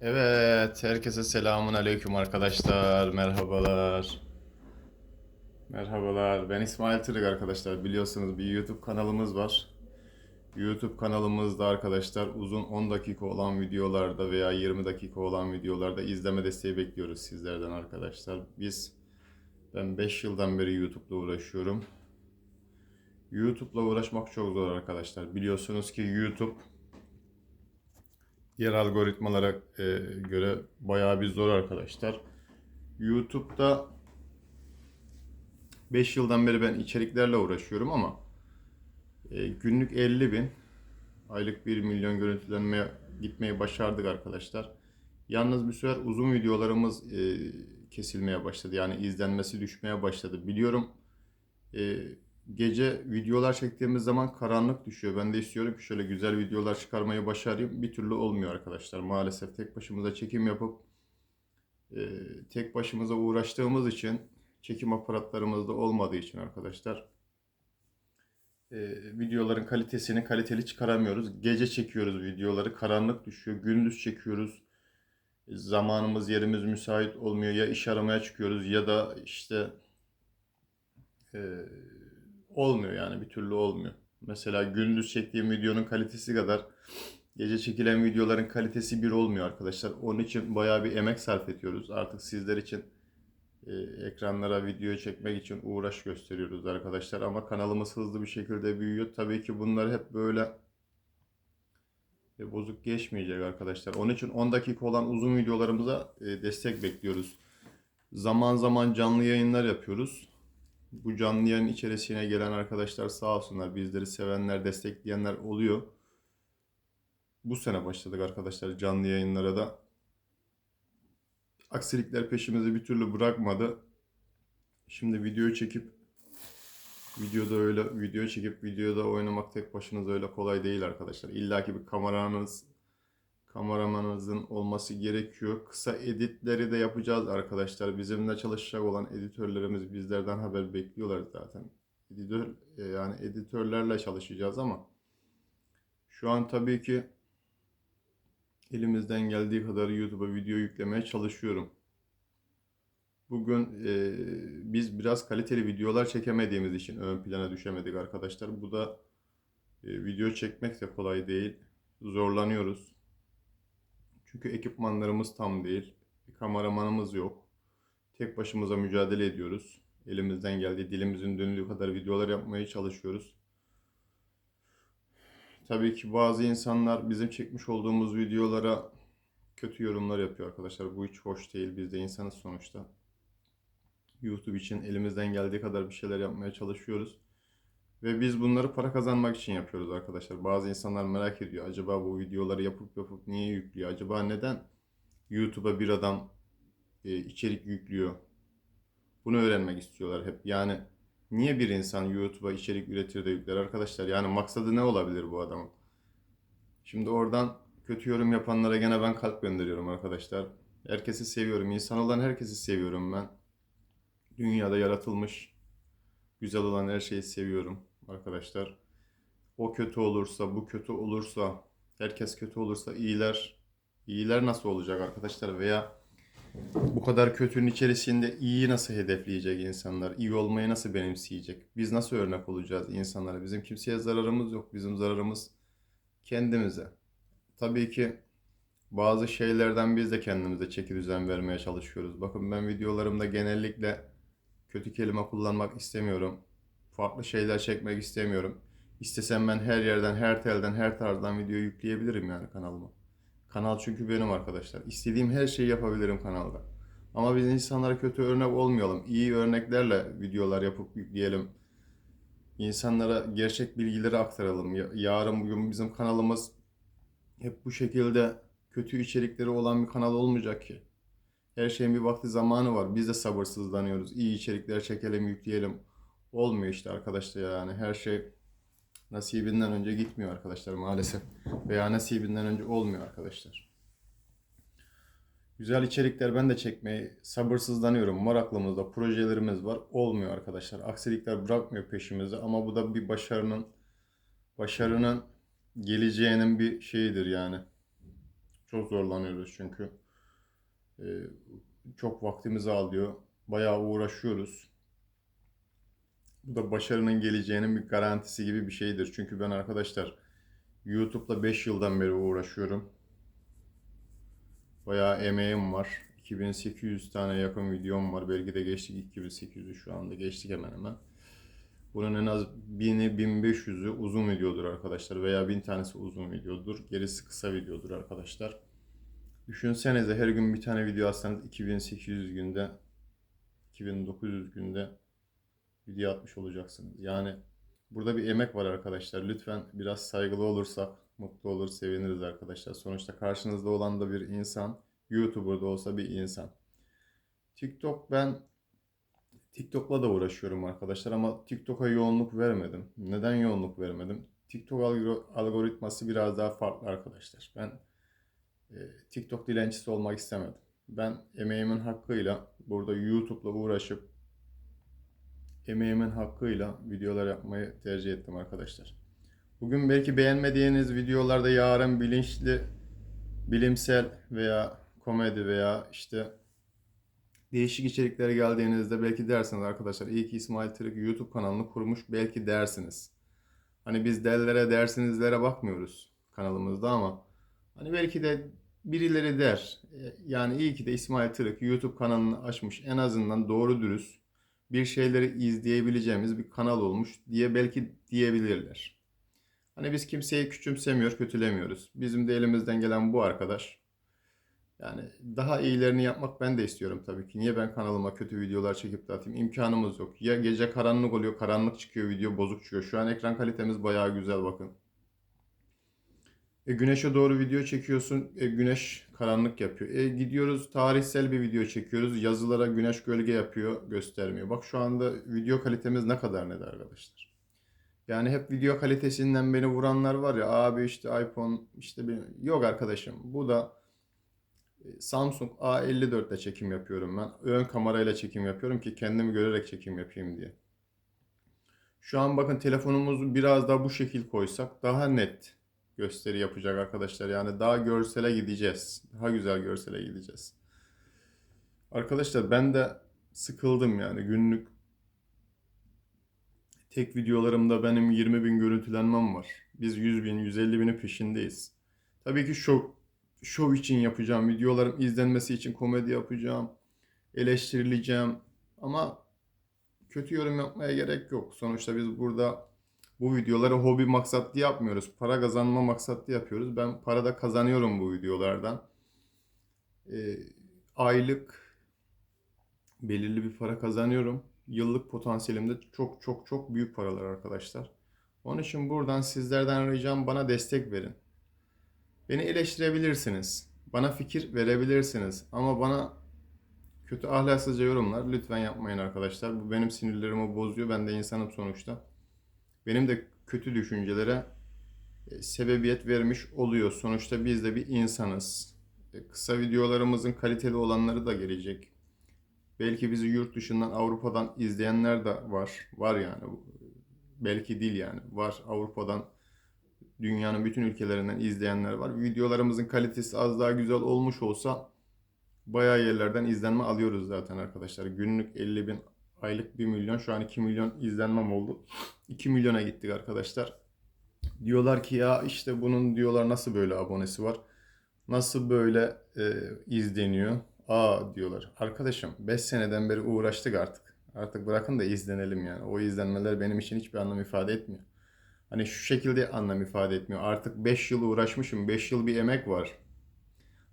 Evet, herkese selamun aleyküm arkadaşlar. Merhabalar. Merhabalar. Ben İsmail Tırık arkadaşlar. Biliyorsunuz bir YouTube kanalımız var. YouTube kanalımızda arkadaşlar uzun 10 dakika olan videolarda veya 20 dakika olan videolarda izleme desteği bekliyoruz sizlerden arkadaşlar. Biz ben 5 yıldan beri YouTube'la uğraşıyorum. YouTube'la uğraşmak çok zor arkadaşlar. Biliyorsunuz ki YouTube diğer algoritmalara e, göre bayağı bir zor arkadaşlar. YouTube'da 5 yıldan beri ben içeriklerle uğraşıyorum ama e, günlük 50 bin, aylık 1 milyon görüntülenmeye gitmeyi başardık arkadaşlar. Yalnız bir süre uzun videolarımız e, kesilmeye başladı. Yani izlenmesi düşmeye başladı. Biliyorum e, gece videolar çektiğimiz zaman karanlık düşüyor. Ben de istiyorum ki şöyle güzel videolar çıkarmayı başarayım. Bir türlü olmuyor arkadaşlar. Maalesef tek başımıza çekim yapıp e, tek başımıza uğraştığımız için çekim aparatlarımız da olmadığı için arkadaşlar e, videoların kalitesini kaliteli çıkaramıyoruz. Gece çekiyoruz videoları. Karanlık düşüyor. Gündüz çekiyoruz. Zamanımız yerimiz müsait olmuyor. Ya iş aramaya çıkıyoruz ya da işte e, olmuyor yani bir türlü olmuyor. Mesela gündüz çektiğim videonun kalitesi kadar gece çekilen videoların kalitesi bir olmuyor arkadaşlar. Onun için bayağı bir emek sarf ediyoruz. Artık sizler için e, ekranlara video çekmek için uğraş gösteriyoruz arkadaşlar. Ama kanalımız hızlı bir şekilde büyüyor. Tabii ki bunlar hep böyle e, bozuk geçmeyecek arkadaşlar. Onun için 10 dakika olan uzun videolarımıza e, destek bekliyoruz. Zaman zaman canlı yayınlar yapıyoruz. Bu canlı yayın içerisine gelen arkadaşlar sağ olsunlar. Bizleri sevenler, destekleyenler oluyor. Bu sene başladık arkadaşlar canlı yayınlara da. Aksilikler peşimizi bir türlü bırakmadı. Şimdi video çekip videoda öyle video çekip videoda oynamak tek başınıza öyle kolay değil arkadaşlar. İlla ki bir kameranız kameramanınızın olması gerekiyor. Kısa editleri de yapacağız arkadaşlar. Bizimle çalışacak olan editörlerimiz bizlerden haber bekliyorlar zaten. Editör e, yani editörlerle çalışacağız ama şu an tabii ki elimizden geldiği kadar YouTube'a video yüklemeye çalışıyorum. Bugün e, biz biraz kaliteli videolar çekemediğimiz için ön plana düşemedik arkadaşlar. Bu da e, video çekmek de kolay değil. Zorlanıyoruz. Çünkü ekipmanlarımız tam değil. Bir kameramanımız yok. Tek başımıza mücadele ediyoruz. Elimizden geldiği, dilimizin döndüğü kadar videolar yapmaya çalışıyoruz. Tabii ki bazı insanlar bizim çekmiş olduğumuz videolara kötü yorumlar yapıyor arkadaşlar. Bu hiç hoş değil. Biz de insanız sonuçta. YouTube için elimizden geldiği kadar bir şeyler yapmaya çalışıyoruz. Ve biz bunları para kazanmak için yapıyoruz arkadaşlar. Bazı insanlar merak ediyor. Acaba bu videoları yapıp yapıp niye yüklüyor? Acaba neden YouTube'a bir adam e, içerik yüklüyor? Bunu öğrenmek istiyorlar hep. Yani niye bir insan YouTube'a içerik üretir de yükler arkadaşlar? Yani maksadı ne olabilir bu adamın? Şimdi oradan kötü yorum yapanlara gene ben kalp gönderiyorum arkadaşlar. Herkesi seviyorum. İnsan olan herkesi seviyorum ben. Dünyada yaratılmış güzel olan her şeyi seviyorum arkadaşlar. O kötü olursa, bu kötü olursa, herkes kötü olursa iyiler iyiler nasıl olacak arkadaşlar veya bu kadar kötünün içerisinde iyi nasıl hedefleyecek insanlar? İyi olmayı nasıl benimseyecek? Biz nasıl örnek olacağız insanlara? Bizim kimseye zararımız yok. Bizim zararımız kendimize. Tabii ki bazı şeylerden biz de kendimize çeki düzen vermeye çalışıyoruz. Bakın ben videolarımda genellikle kötü kelime kullanmak istemiyorum. Farklı şeyler çekmek istemiyorum. İstesem ben her yerden, her telden, her tarzdan video yükleyebilirim yani kanalıma. Kanal çünkü benim arkadaşlar. İstediğim her şeyi yapabilirim kanalda. Ama biz insanlara kötü örnek olmayalım. İyi örneklerle videolar yapıp yükleyelim. İnsanlara gerçek bilgileri aktaralım. Ya- Yarın bugün bizim kanalımız hep bu şekilde kötü içerikleri olan bir kanal olmayacak ki. Her şeyin bir vakti zamanı var. Biz de sabırsızlanıyoruz. İyi içerikler çekelim, yükleyelim. Olmuyor işte arkadaşlar yani. Her şey nasibinden önce gitmiyor arkadaşlar maalesef. Veya nasibinden önce olmuyor arkadaşlar. Güzel içerikler ben de çekmeyi sabırsızlanıyorum. Var projelerimiz var. Olmuyor arkadaşlar. Aksilikler bırakmıyor peşimizi ama bu da bir başarının başarının geleceğinin bir şeyidir yani. Çok zorlanıyoruz çünkü. Ee, çok vaktimizi alıyor. Bayağı uğraşıyoruz. Bu da başarının geleceğinin bir garantisi gibi bir şeydir. Çünkü ben arkadaşlar YouTube'la 5 yıldan beri uğraşıyorum. Bayağı emeğim var. 2800 tane yakın videom var. Belki de geçtik 2800'ü şu anda geçtik hemen hemen. Bunun en az 1000'i 1500'ü uzun videodur arkadaşlar veya 1000 tanesi uzun videodur. Gerisi kısa videodur arkadaşlar. Düşünsenize her gün bir tane video atsanız 2800 günde 2900 günde video atmış olacaksınız. Yani burada bir emek var arkadaşlar. Lütfen biraz saygılı olursak mutlu olur, seviniriz arkadaşlar. Sonuçta karşınızda olan da bir insan. YouTuber'da olsa bir insan. TikTok ben TikTok'la da uğraşıyorum arkadaşlar ama TikTok'a yoğunluk vermedim. Neden yoğunluk vermedim? TikTok algor- algoritması biraz daha farklı arkadaşlar. Ben e, TikTok dilencisi olmak istemedim. Ben emeğimin hakkıyla burada YouTube'la uğraşıp emeğimin hakkıyla videolar yapmayı tercih ettim arkadaşlar. Bugün belki beğenmediğiniz videolarda yarın bilinçli, bilimsel veya komedi veya işte değişik içerikler geldiğinizde belki dersiniz arkadaşlar iyi ki İsmail Tırık YouTube kanalını kurmuş belki dersiniz. Hani biz derlere dersinizlere bakmıyoruz kanalımızda ama hani belki de birileri der. E, Yani iyi ki de İsmail Tırık YouTube kanalını açmış en azından doğru dürüst bir şeyleri izleyebileceğimiz bir kanal olmuş diye belki diyebilirler. Hani biz kimseyi küçümsemiyor, kötülemiyoruz. Bizim de elimizden gelen bu arkadaş. Yani daha iyilerini yapmak ben de istiyorum tabii ki. Niye ben kanalıma kötü videolar çekip de atayım? İmkanımız yok. Ya gece karanlık oluyor, karanlık çıkıyor, video bozuk çıkıyor. Şu an ekran kalitemiz bayağı güzel bakın. E, güneşe doğru video çekiyorsun, e, güneş karanlık yapıyor. E, gidiyoruz tarihsel bir video çekiyoruz, yazılara güneş gölge yapıyor, göstermiyor. Bak şu anda video kalitemiz ne kadar net arkadaşlar. Yani hep video kalitesinden beni vuranlar var ya abi işte iPhone işte bir... yok arkadaşım. Bu da e, Samsung A54 ile çekim yapıyorum ben. Ön kamerayla çekim yapıyorum ki kendimi görerek çekim yapayım diye. Şu an bakın telefonumuzu biraz daha bu şekil koysak daha net gösteri yapacak arkadaşlar. Yani daha görsele gideceğiz. Daha güzel görsele gideceğiz. Arkadaşlar ben de sıkıldım yani günlük tek videolarımda benim 20 bin görüntülenmem var. Biz 100 bin, 150 binin peşindeyiz. Tabii ki şov, şov için yapacağım. Videolarım izlenmesi için komedi yapacağım. Eleştirileceğim. Ama kötü yorum yapmaya gerek yok. Sonuçta biz burada bu videoları hobi maksatlı yapmıyoruz. Para kazanma maksatlı yapıyoruz. Ben para da kazanıyorum bu videolardan. Ee, aylık belirli bir para kazanıyorum. Yıllık potansiyelim de çok çok çok büyük paralar arkadaşlar. Onun için buradan sizlerden ricam bana destek verin. Beni eleştirebilirsiniz. Bana fikir verebilirsiniz. Ama bana kötü ahlaksızca yorumlar lütfen yapmayın arkadaşlar. Bu benim sinirlerimi bozuyor. Ben de insanım sonuçta. Benim de kötü düşüncelere e, sebebiyet vermiş oluyor. Sonuçta biz de bir insanız. E, Kısa videolarımızın kaliteli olanları da gelecek. Belki bizi yurt dışından, Avrupa'dan izleyenler de var. Var yani. Belki değil yani. Var Avrupa'dan, dünyanın bütün ülkelerinden izleyenler var. Videolarımızın kalitesi az daha güzel olmuş olsa bayağı yerlerden izlenme alıyoruz zaten arkadaşlar. Günlük 50 bin, aylık 1 milyon. Şu an 2 milyon izlenmem oldu. 2 milyona gittik arkadaşlar. Diyorlar ki ya işte bunun diyorlar nasıl böyle abonesi var? Nasıl böyle e, izleniyor? Aa diyorlar. Arkadaşım 5 seneden beri uğraştık artık. Artık bırakın da izlenelim yani. O izlenmeler benim için hiçbir anlam ifade etmiyor. Hani şu şekilde anlam ifade etmiyor. Artık 5 yıl uğraşmışım. 5 yıl bir emek var.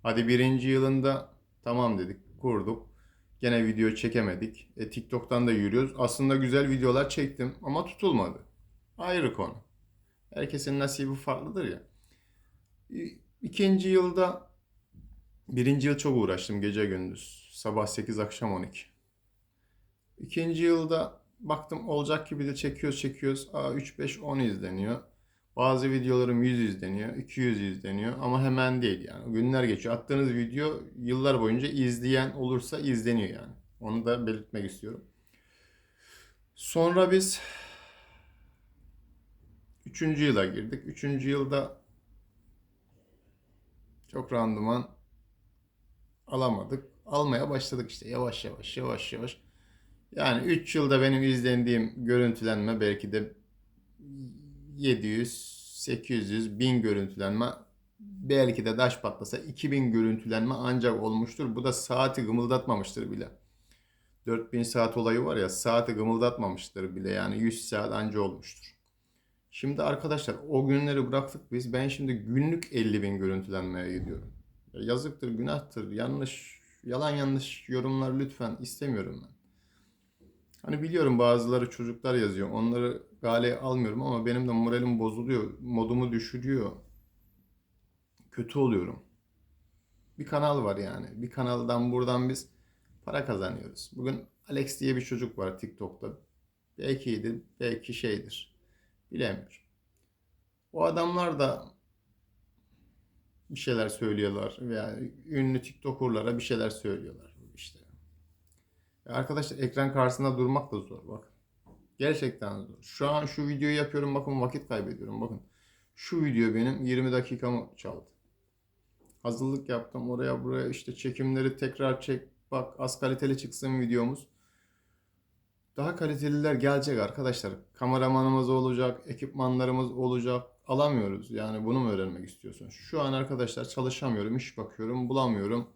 Hadi birinci yılında tamam dedik, kurduk. Gene video çekemedik. E, TikTok'tan da yürüyoruz. Aslında güzel videolar çektim ama tutulmadı. Ayrı konu. Herkesin nasibi farklıdır ya. İkinci yılda birinci yıl çok uğraştım gece gündüz. Sabah 8 akşam 12. İkinci yılda baktım olacak gibi de çekiyoruz çekiyoruz. Aa, 3 5 10 izleniyor. Bazı videolarım 100 izleniyor, 200 izleniyor ama hemen değil yani. Günler geçiyor. Attığınız video yıllar boyunca izleyen olursa izleniyor yani. Onu da belirtmek istiyorum. Sonra biz üçüncü yıla girdik. Üçüncü yılda çok randıman alamadık. Almaya başladık işte yavaş yavaş yavaş yavaş. Yani 3 yılda benim izlendiğim görüntülenme belki de 700, 800, 1000 görüntülenme belki de daş patlasa 2000 görüntülenme ancak olmuştur. Bu da saati gımıldatmamıştır bile. 4000 saat olayı var ya saati gımıldatmamıştır bile yani 100 saat anca olmuştur. Şimdi arkadaşlar o günleri bıraktık biz. Ben şimdi günlük 50 bin görüntülenmeye gidiyorum. Ya yazıktır, günahtır, yanlış, yalan yanlış yorumlar lütfen istemiyorum ben. Hani biliyorum bazıları çocuklar yazıyor. Onları galeye almıyorum ama benim de moralim bozuluyor. Modumu düşürüyor. Kötü oluyorum. Bir kanal var yani. Bir kanaldan buradan biz para kazanıyoruz. Bugün Alex diye bir çocuk var TikTok'ta. Belki iyidir, belki şeydir. Bilemiyorum. O adamlar da bir şeyler söylüyorlar veya ünlü TikToker'lara bir şeyler söylüyorlar Arkadaşlar ekran karşısında durmak da zor bakın. Gerçekten zor. Şu an şu videoyu yapıyorum bakın vakit kaybediyorum bakın. Şu video benim 20 dakikamı çaldı. Hazırlık yaptım oraya buraya işte çekimleri tekrar çek bak az kaliteli çıksın videomuz. Daha kaliteliler gelecek arkadaşlar. Kameramanımız olacak, ekipmanlarımız olacak. Alamıyoruz. Yani bunu mu öğrenmek istiyorsun? Şu an arkadaşlar çalışamıyorum, iş bakıyorum, bulamıyorum.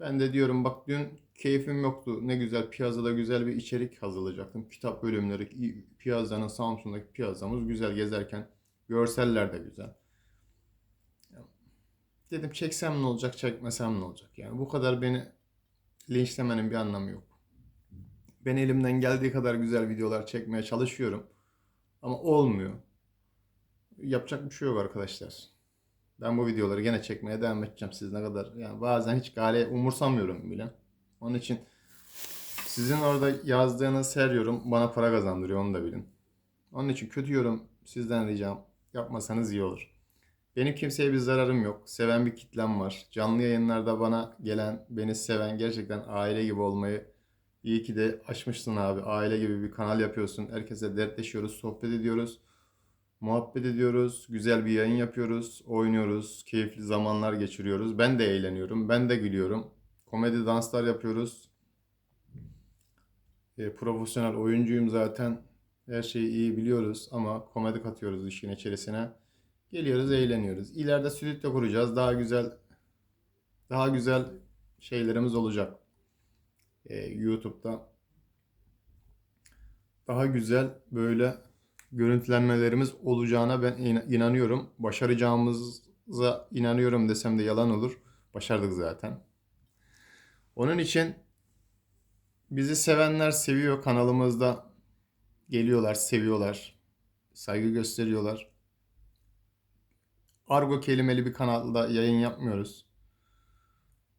Ben de diyorum bak dün keyfim yoktu. Ne güzel piyasada güzel bir içerik hazırlayacaktım. Kitap bölümleri, piyasanın Samsun'daki piyasamız güzel gezerken. Görseller de güzel. Dedim çeksem ne olacak, çekmesem ne olacak? Yani bu kadar beni linçlemenin bir anlamı yok. Ben elimden geldiği kadar güzel videolar çekmeye çalışıyorum. Ama olmuyor. Yapacak bir şey yok arkadaşlar. Ben bu videoları gene çekmeye devam edeceğim siz ne kadar. Yani bazen hiç gale umursamıyorum bile. Onun için sizin orada yazdığınız her yorum bana para kazandırıyor onu da bilin. Onun için kötü yorum sizden ricam yapmasanız iyi olur. Benim kimseye bir zararım yok. Seven bir kitlem var. Canlı yayınlarda bana gelen, beni seven gerçekten aile gibi olmayı iyi ki de açmışsın abi. Aile gibi bir kanal yapıyorsun. Herkese dertleşiyoruz, sohbet ediyoruz. Muhabbet ediyoruz, güzel bir yayın yapıyoruz, oynuyoruz, keyifli zamanlar geçiriyoruz. Ben de eğleniyorum, ben de gülüyorum. Komedi danslar yapıyoruz. E, profesyonel oyuncuyum zaten. Her şeyi iyi biliyoruz ama komedi katıyoruz işin içerisine. Geliyoruz, eğleniyoruz. İleride stüdyo kuracağız. Daha güzel daha güzel şeylerimiz olacak. E, YouTube'da daha güzel böyle görüntülenmelerimiz olacağına ben in- inanıyorum. Başaracağımıza inanıyorum desem de yalan olur. Başardık zaten. Onun için bizi sevenler seviyor kanalımızda. Geliyorlar, seviyorlar. Saygı gösteriyorlar. Argo kelimeli bir kanalda yayın yapmıyoruz.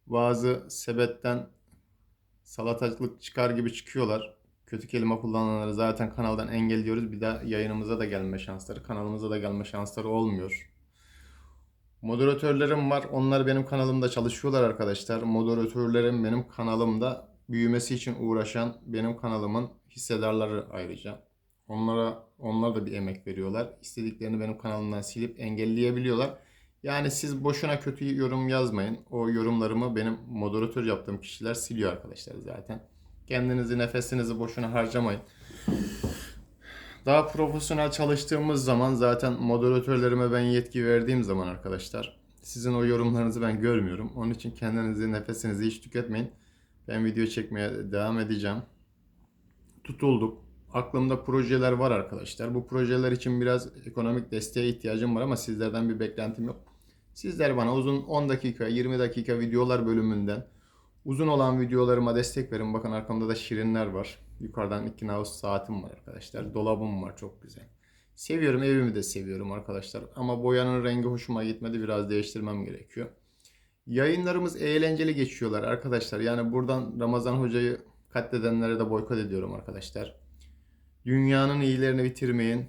Bazı sebetten salatacılık çıkar gibi çıkıyorlar. Kötü kelime kullananları zaten kanaldan engelliyoruz. Bir daha yayınımıza da gelme şansları, kanalımıza da gelme şansları olmuyor. Moderatörlerim var. Onlar benim kanalımda çalışıyorlar arkadaşlar. Moderatörlerim benim kanalımda büyümesi için uğraşan benim kanalımın hissedarları ayrıca. Onlara onlar da bir emek veriyorlar. İstediklerini benim kanalımdan silip engelleyebiliyorlar. Yani siz boşuna kötü yorum yazmayın. O yorumlarımı benim moderatör yaptığım kişiler siliyor arkadaşlar zaten. Kendinizi, nefesinizi boşuna harcamayın. Daha profesyonel çalıştığımız zaman zaten moderatörlerime ben yetki verdiğim zaman arkadaşlar sizin o yorumlarınızı ben görmüyorum. Onun için kendinizi, nefesinizi hiç tüketmeyin. Ben video çekmeye devam edeceğim. Tutulduk. Aklımda projeler var arkadaşlar. Bu projeler için biraz ekonomik desteğe ihtiyacım var ama sizlerden bir beklentim yok. Sizler bana uzun 10 dakika, 20 dakika videolar bölümünden uzun olan videolarıma destek verin. Bakın arkamda da şirinler var. Yukarıdan iki naus saatim var arkadaşlar. Dolabım var çok güzel. Seviyorum evimi de seviyorum arkadaşlar. Ama boyanın rengi hoşuma gitmedi. Biraz değiştirmem gerekiyor. Yayınlarımız eğlenceli geçiyorlar arkadaşlar. Yani buradan Ramazan Hoca'yı katledenlere de boykot ediyorum arkadaşlar. Dünyanın iyilerini bitirmeyin.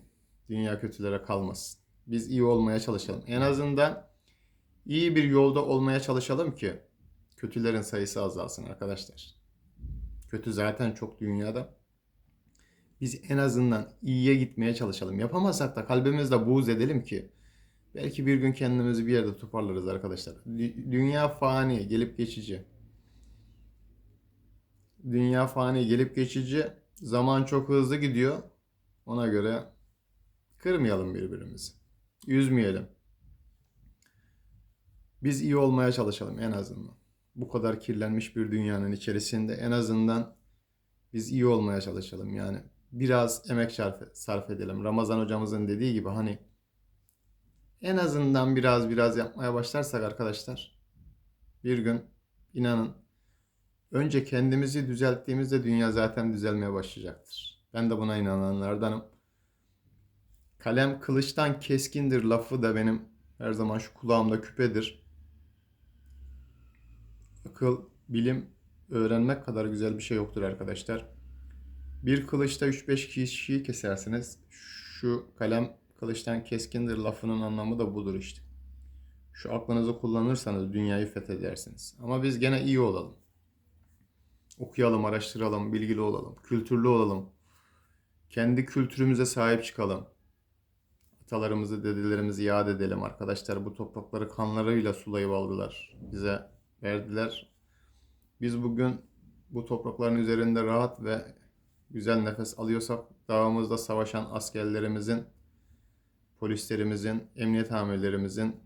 Dünya kötülere kalmasın. Biz iyi olmaya çalışalım. En azından iyi bir yolda olmaya çalışalım ki kötülerin sayısı azalsın arkadaşlar. Kötü zaten çok dünyada. Biz en azından iyiye gitmeye çalışalım. Yapamazsak da kalbimizde buğz edelim ki Belki bir gün kendimizi bir yerde toparlarız arkadaşlar. Dü- Dünya fani, gelip geçici. Dünya fani, gelip geçici. Zaman çok hızlı gidiyor. Ona göre kırmayalım birbirimizi. Üzmeyelim. Biz iyi olmaya çalışalım en azından. Bu kadar kirlenmiş bir dünyanın içerisinde en azından biz iyi olmaya çalışalım. Yani biraz emek sarf, edelim. Ramazan hocamızın dediği gibi hani en azından biraz biraz yapmaya başlarsak arkadaşlar bir gün inanın önce kendimizi düzelttiğimizde dünya zaten düzelmeye başlayacaktır. Ben de buna inananlardanım. Kalem kılıçtan keskindir lafı da benim her zaman şu kulağımda küpedir. Akıl, bilim öğrenmek kadar güzel bir şey yoktur arkadaşlar. Bir kılıçta 3-5 kişiyi kesersiniz. Şu kalem kılıçtan keskindir lafının anlamı da budur işte. Şu aklınızı kullanırsanız dünyayı fethedersiniz. Ama biz gene iyi olalım. Okuyalım, araştıralım, bilgili olalım, kültürlü olalım. Kendi kültürümüze sahip çıkalım. Atalarımızı, dedelerimizi yad edelim arkadaşlar. Bu toprakları kanlarıyla sulayıp aldılar. Bize verdiler. Biz bugün bu toprakların üzerinde rahat ve güzel nefes alıyorsak dağımızda savaşan askerlerimizin, polislerimizin, emniyet amirlerimizin,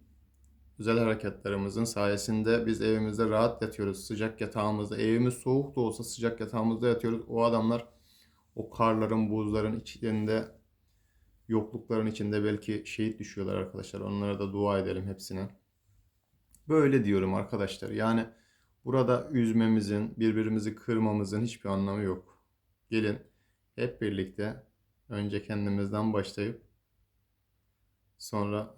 özel harekatlarımızın sayesinde biz evimizde rahat yatıyoruz. Sıcak yatağımızda. Evimiz soğuk da olsa sıcak yatağımızda yatıyoruz. O adamlar o karların, buzların içinde, yoklukların içinde belki şehit düşüyorlar arkadaşlar. Onlara da dua edelim hepsine. Böyle diyorum arkadaşlar. Yani burada üzmemizin, birbirimizi kırmamızın hiçbir anlamı yok. Gelin hep birlikte önce kendimizden başlayıp sonra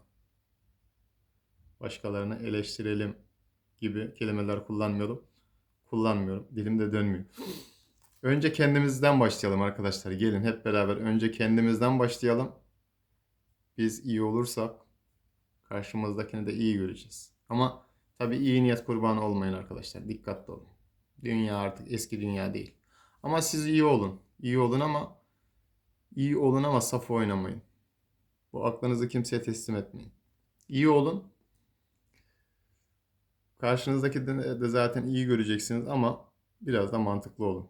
başkalarını eleştirelim gibi kelimeler kullanmıyorum. Kullanmıyorum. Dilim de dönmüyor. Önce kendimizden başlayalım arkadaşlar. Gelin hep beraber önce kendimizden başlayalım. Biz iyi olursak karşımızdakini de iyi göreceğiz. Ama tabii iyi niyet kurbanı olmayın arkadaşlar. Dikkatli olun. Dünya artık eski dünya değil. Ama siz iyi olun. İyi olun ama iyi olun ama saf oynamayın. Bu aklınızı kimseye teslim etmeyin. İyi olun. Karşınızdaki de de zaten iyi göreceksiniz ama biraz da mantıklı olun.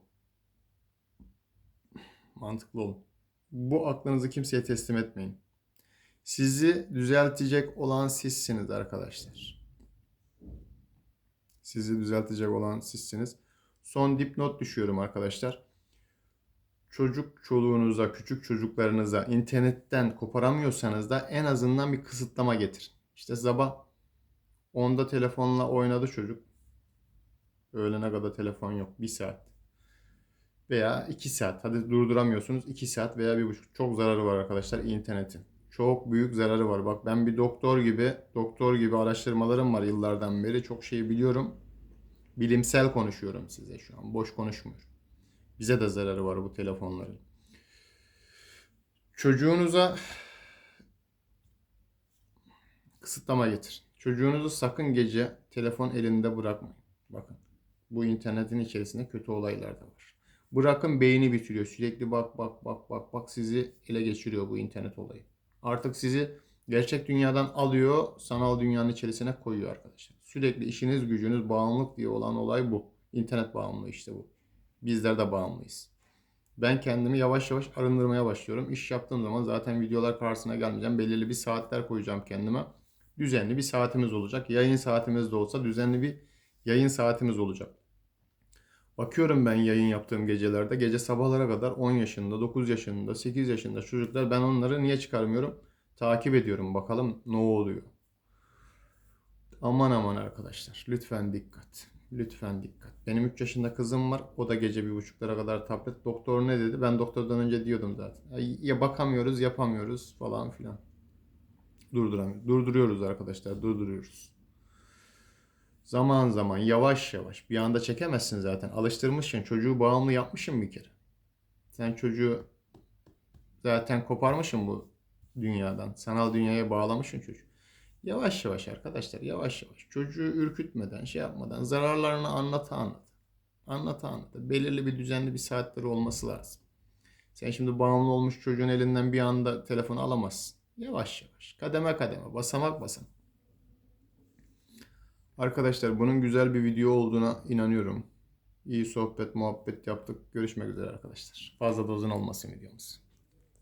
Mantıklı olun. Bu aklınızı kimseye teslim etmeyin. Sizi düzeltecek olan sizsiniz arkadaşlar. Sizi düzeltecek olan sizsiniz. Son dipnot düşüyorum arkadaşlar. Çocuk çoluğunuza, küçük çocuklarınıza internetten koparamıyorsanız da en azından bir kısıtlama getirin. İşte sabah 10'da telefonla oynadı çocuk. Öğlene kadar telefon yok. 1 saat. Veya 2 saat. Hadi durduramıyorsunuz. 2 saat veya 1,5. Çok zararı var arkadaşlar internetin. Çok büyük zararı var. Bak ben bir doktor gibi, doktor gibi araştırmalarım var yıllardan beri. Çok şey biliyorum. Bilimsel konuşuyorum size şu an. Boş konuşmuyorum. Bize de zararı var bu telefonların. Çocuğunuza kısıtlama getir. Çocuğunuzu sakın gece telefon elinde bırakmayın. Bakın bu internetin içerisinde kötü olaylar da var. Bırakın beyni bitiriyor. Sürekli bak bak bak bak bak sizi ele geçiriyor bu internet olayı. Artık sizi gerçek dünyadan alıyor, sanal dünyanın içerisine koyuyor arkadaşlar. Sürekli işiniz gücünüz bağımlılık diye olan olay bu. İnternet bağımlılığı işte bu. Bizler de bağımlıyız. Ben kendimi yavaş yavaş arındırmaya başlıyorum. İş yaptığım zaman zaten videolar karşısına gelmeyeceğim. Belirli bir saatler koyacağım kendime. Düzenli bir saatimiz olacak. Yayın saatimiz de olsa düzenli bir yayın saatimiz olacak. Bakıyorum ben yayın yaptığım gecelerde gece sabahlara kadar 10 yaşında, 9 yaşında, 8 yaşında çocuklar ben onları niye çıkarmıyorum? Takip ediyorum bakalım ne oluyor. Aman aman arkadaşlar lütfen dikkat. Lütfen dikkat. Benim 3 yaşında kızım var. O da gece bir buçuklara kadar tablet. Doktor ne dedi? Ben doktordan önce diyordum zaten. Ya bakamıyoruz, yapamıyoruz falan filan. Durduramıyoruz. Durduruyoruz arkadaşlar. Durduruyoruz. Zaman zaman yavaş yavaş bir anda çekemezsin zaten. Alıştırmışsın. Çocuğu bağımlı yapmışsın bir kere. Sen çocuğu zaten koparmışsın bu dünyadan. Sanal dünyaya bağlamışsın çocuğu. Yavaş yavaş arkadaşlar yavaş yavaş. Çocuğu ürkütmeden şey yapmadan zararlarını anlata anlata. Anlata anlata. Belirli bir düzenli bir saatleri olması lazım. Sen şimdi bağımlı olmuş çocuğun elinden bir anda telefonu alamazsın. Yavaş yavaş, kademe kademe, basamak basamak. Arkadaşlar bunun güzel bir video olduğuna inanıyorum. İyi sohbet, muhabbet yaptık. Görüşmek üzere arkadaşlar. Fazla da uzun olmasın videomuz.